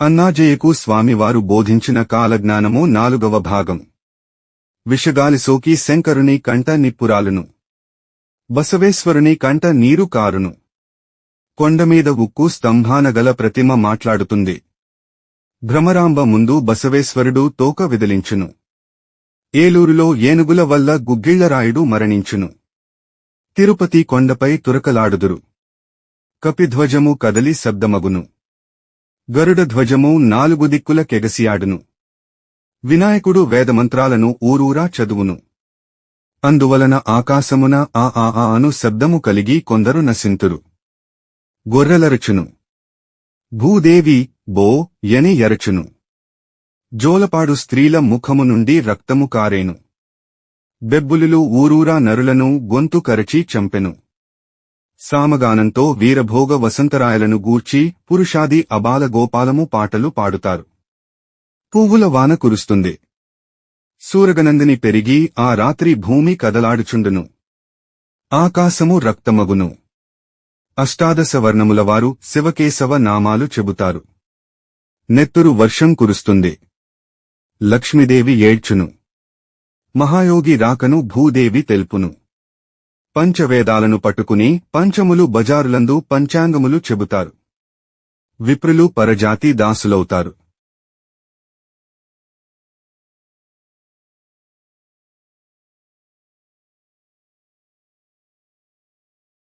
అన్నాజయ్యకు స్వామివారు బోధించిన కాలజ్ఞానము నాలుగవ భాగం. విషగాలి సోకి శంకరుని కంట నిప్పురాలును. బసవేశ్వరుని కంట నీరు కారును. కొండమీద ఉక్కు స్తంభానగల ప్రతిమ మాట్లాడుతుంది. భ్రమరాంబ ముందు బసవేశ్వరుడు తోక విదిలించును. ఏలూరులో ఏనుగుల వల్ల గుగ్గిళ్ళరాయుడు మరణించును. తిరుపతి కొండపై తురకలాడుదురు. కపిధ్వజము కదలి శబ్దమగును. గరుడ ధ్వజము నాలుగు దిక్కుల కెగసియాడును. వినాయకుడు వేదమంత్రాలను ఊరూరా చదువును. అందువలన ఆకాశమున ఆ ఆ ఆ అను శబ్దము కలిగి కొందరు నశింతురు. గొర్రెలరచును భూదేవి బో యని ఎరచును. జోలపాడు స్త్రీల ముఖము నుండి రక్తము కారేను. బెబ్బులులు ఊరూరా నరులను గొంతు కరచి చంపెను. సామగానంతో వీరభోగ వసంతరాయలను గూర్చి పురుషాది అబాల గోపాలము పాటలు పాడుతారు. పువ్వుల వాన కురుస్తుంది. సూరగనందిని పెరిగి ఆ రాత్రి భూమి కదలాడుచుండును. ఆకాశము రక్తమగును. అష్టాదశ వర్ణములవారు శివకేశవ నామాలు చెబుతారు. నెత్తురు వర్షం కురుస్తుంది. లక్ష్మీదేవి ఏడ్చును. మహాయోగి రాకను భూదేవి తెలుపును. పంచవేదాలను పట్టుకుని పంచములు బజారులందు పంచాంగములు చెబుతారు. విప్రులు పరజాతి దాసులవుతారు.